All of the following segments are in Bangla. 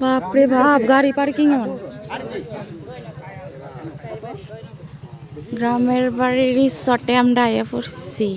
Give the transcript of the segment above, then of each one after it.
বাপরে বাপ গাড়ি পার্কিং এমন গ্রামের বাড়ির রিসর্টে আমরা আয়া পড়ছি।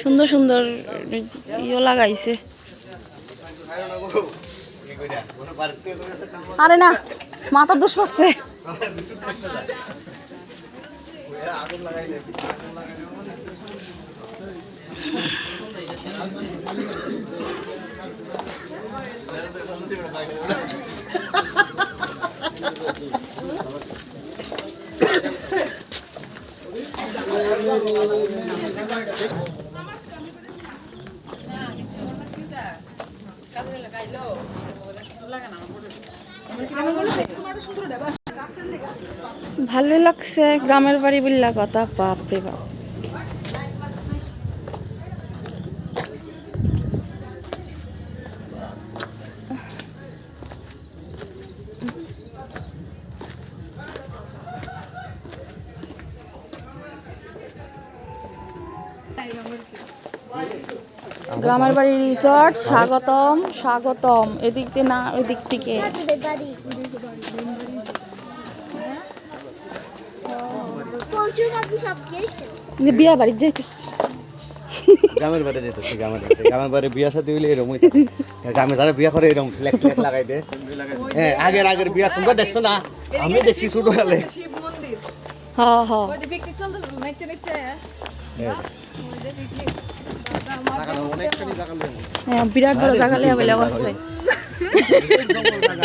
সুন্দর সুন্দর ইয়ে লাগাইছে। আরে না মাথা দোষ পাচ্ছে ভালোই লাগছে গ্রামের বাড়ি বিল্লা কথা বাপরে বাপ। গ্রামের বাড়ি রিসর্ট স্বাগতম স্বাগতম। এদিক দিয়ে না ওই দিক থেকে বিয়া বাড়ির যাইতেছি গ্রামের বাড়ি যেতেছি গ্রামের বাড়ি। গ্রামের বাড়ি বিয়া সাথে হইলে এরকম গ্রামে যারা বিয়া করে এরকম ফ্ল্যাগ ফ্ল্যাগ লাগাই দে হ্যাঁ আগের আগের বিয়া তোমরা দেখছ না? আমি দেখছি ছোট কালে শিব মন্দির হ হ ওই যে বিক্রি চলতেছে নিচে নিচে হ্যাঁ, হ্যাঁ, বিরাট বড় জায়গা লিয়া বেলা আছে।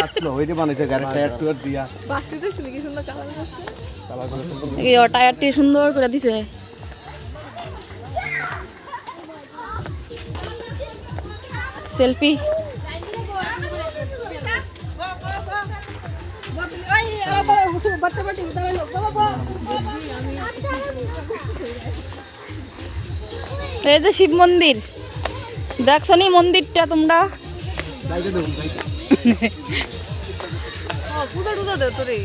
আসলো ওই যে বানাইছে গাড়ি টায়ার টুয়ার দিয়া বাসটি দেখছিলি কি সুন্দর কালার আছে তালা করে সুন্দর এই টায়ারটি সুন্দর দিছে। সেলফি। এই যে শিব মন্দির। দেখছ নি মন্দিরটা তোমরা? তোরে।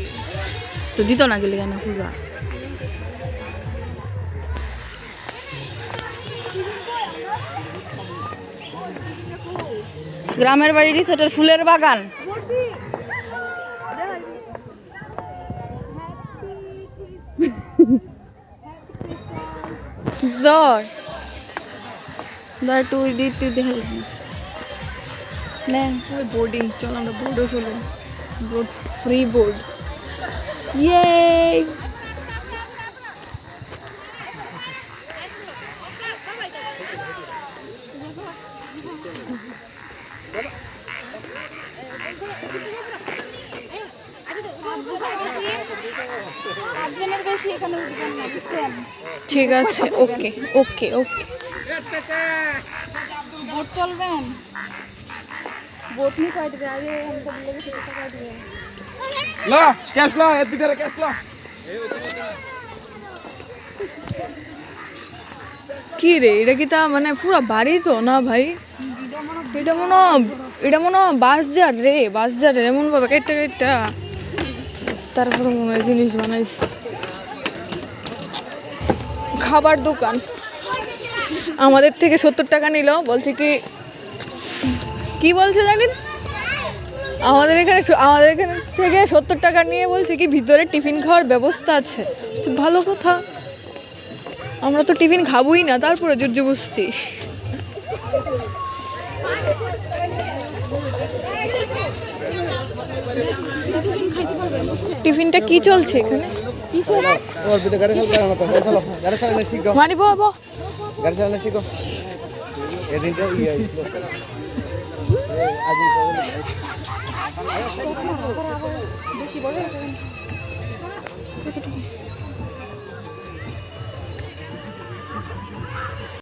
তো দিত না গেলে কেন পূজা? গ্রামের বাড়ি রিসোর্টের ফুলের বাগান। দর দর টু দি টু দেখাল নেন। বোর্ডিং চল আমরা বোর্ডও চলো। বোর্ড ফ্রি বোর্ড ইয়ে ঠিক আছে ওকে ওকে ওকে। বোট চলবেন? বোট নিয়ে কয় দেবে আগে আমাকে বলে গেছে কত টাকা লা ক্যাশ লা ভিতরে ক্যাশ লা। কি রে এটা কি তা মানে পুরো বাড়ি তো না ভাই? এটা মনে এটা মনে হয় বাস যার রে বাস যার রে এমন ভাবে কেটে কেটে। তারপরে মনে হয় জিনিস বানাইছে। খাবার দোকান। আমাদের থেকে সত্তর টাকা নিল, বলছে কি কি বলছে জানেন আমাদের এখানে আমাদের এখানে থেকে সত্তর টাকা নিয়ে বলছে কি, ভিতরে টিফিন খাওয়ার ব্যবস্থা আছে। ভালো কথা। আমরা তো টিফিন খাবোই না, তারপরে জোর জবস্তি টিফিনটা কি চলছে এখানে? গাড়ি চালানো শিখো। এদিনটা ইয়ে বেশি বড়